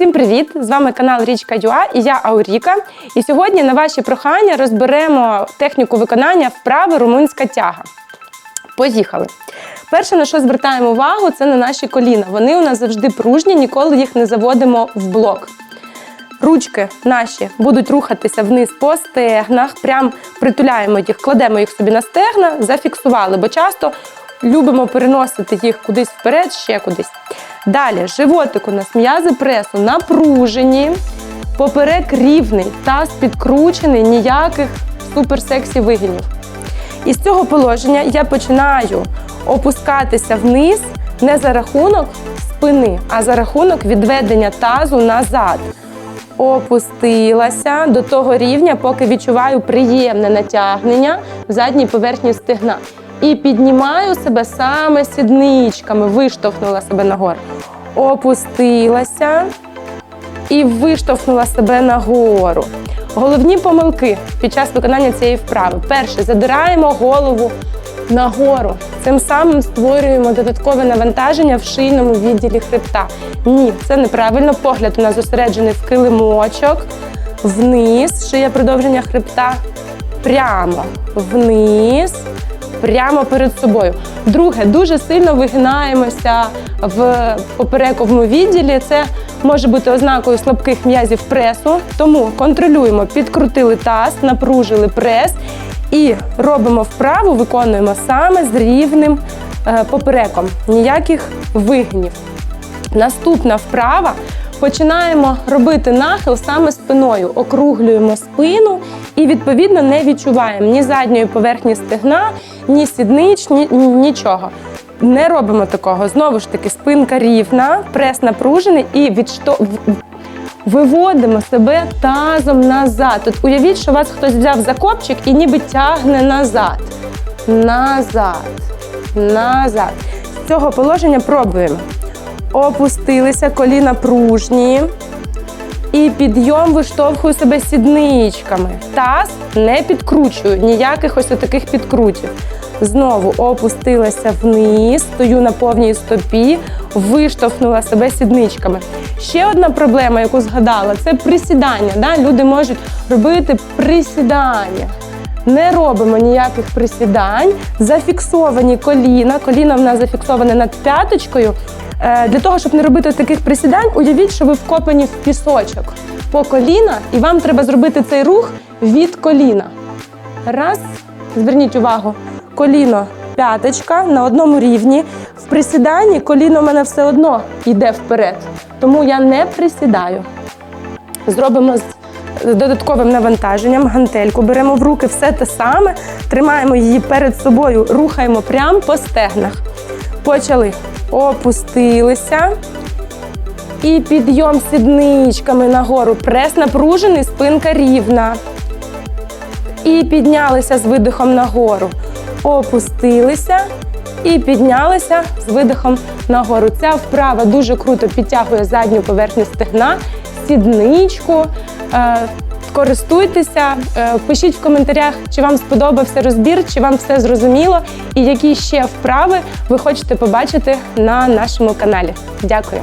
Всім привіт! З вами канал Річка Юа і я Ауріка. І сьогодні на ваші прохання розберемо техніку виконання вправи румунська тяга. Поїхали! Перше, на що звертаємо увагу, це на наші коліна. Вони у нас завжди пружні, ніколи їх не заводимо в блок. Ручки наші будуть рухатися вниз по стегнах, прям притуляємо їх, кладемо їх собі на стегна, зафіксували, бо часто любимо переносити їх кудись вперед, ще кудись. Далі, животик у нас м'язи пресу напружені, поперек рівний, таз підкручений, ніяких суперсексі вигинів. І з цього положення я починаю опускатися вниз не за рахунок спини, а за рахунок відведення тазу назад. Опустилася до того рівня, поки відчуваю приємне натягнення в задній поверхні стегна. І піднімаю себе саме сідничками, виштовхнула себе нагору. Опустилася і виштовхнула себе нагору. Головні помилки під час виконання цієї вправи. Перше, задираємо голову нагору. Цим самим створюємо додаткове навантаження в шийному відділі хребта. Ні, це неправильно. Погляд у нас зосереджений в килимочок, вниз, шия продовження хребта, прямо вниз, прямо перед собою. Друге, дуже сильно вигинаємося в поперековому відділі. Це може бути ознакою слабких м'язів пресу. Тому контролюємо, підкрутили таз, напружили прес і робимо вправу, виконуємо саме з рівним е, попереком. Ніяких вигинів. Наступна вправа. Починаємо робити нахил саме спиною, округлюємо спину і відповідно не відчуваємо ні задньої поверхні стегна, ні сіднич, ні, ні- нічого. Не робимо такого. Знову ж таки, спинка рівна, прес напружений і відшто... виводимо себе тазом назад. От уявіть, що вас хтось взяв за копчик і ніби тягне назад. Назад. Назад. З цього положення пробуємо. Опустилися, коліна пружні. І підйом виштовхую себе сідничками. Таз не підкручую, ніяких ось таких підкрутів. Знову опустилася вниз, стою на повній стопі, виштовхнула себе сідничками. Ще одна проблема, яку згадала, це присідання. Да? Люди можуть робити присідання. Не робимо ніяких присідань. Зафіксовані коліна. Коліна в нас зафіксоване над п'яточкою. Е, Для того, щоб не робити таких присідань, уявіть, що ви вкопані в пісочок по коліна, і вам треба зробити цей рух від коліна. Раз. Зверніть увагу, коліно п'яточка на одному рівні. В присіданні коліно в мене все одно йде вперед. Тому я не присідаю. Зробимо з додатковим навантаженням гантельку, беремо в руки все те саме, тримаємо її перед собою, рухаємо прямо по стегнах. Почали. Опустилися. І підйом сідничками нагору. Прес напружений, спинка рівна. І піднялися з видихом нагору. Опустилися і піднялися з видихом нагору. Ця вправа дуже круто підтягує задню поверхню стегна, сідничку. Користуйтеся, е, пишіть в коментарях, чи вам сподобався розбір, чи вам все зрозуміло, і які ще вправи ви хочете побачити на нашому каналі. Дякую.